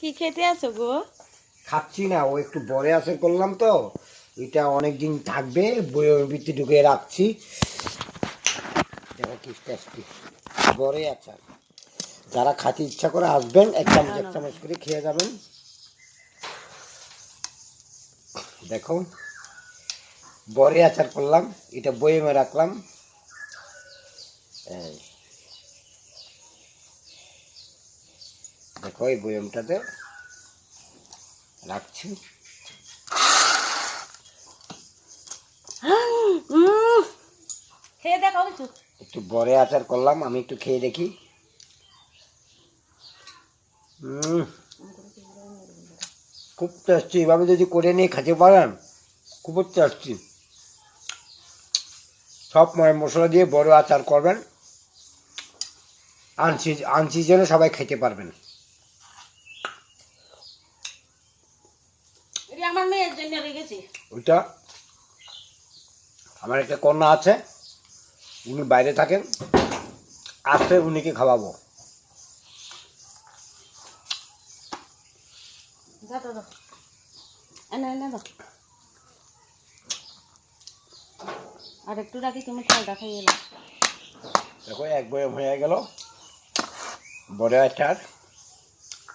কি খেতে আছো গো? খাচ্ছি না, ও একটু বড়ে আচার করলাম তো। এটা অনেক দিন থাকবে, বইয়ের ভিত্তি ঢুকিয়ে রাখছি। দেখো কি টেস্টি বড়ে আচার যারা খাতে ইচ্ছা করে আসবেন, এক চামচ এক চামচ করে খেয়ে যাবেন। দেখো, বড়ে আচার করলাম, এটা বয়েমে রাখলাম। এই। দেখো এই বয়মটাতে রাখছি। উম, খেয়ে দেখো কিছু একটু বড়ে আচার করলাম আমি একটু খেয়ে দেখি। খুব টেস্টি এভাবে যদি করে নিয়ে খেতে পারেন খুব টেস্টি সব মশলা দিয়ে বড় আচার করবেন। আনসি আনসিজনে সবাই খেতে পারবেন। আমার মেয়ের জন্য রেখেছি। ওইটা? আমার একটা কন্যা আছে উনি বাইরে থাকেন আসলে উনিকে খাওয়াবো। আর একটু রাখি তুমি চালটা খাইয়ে দেখো এক বয়ে হয়ে গেল বড় আচার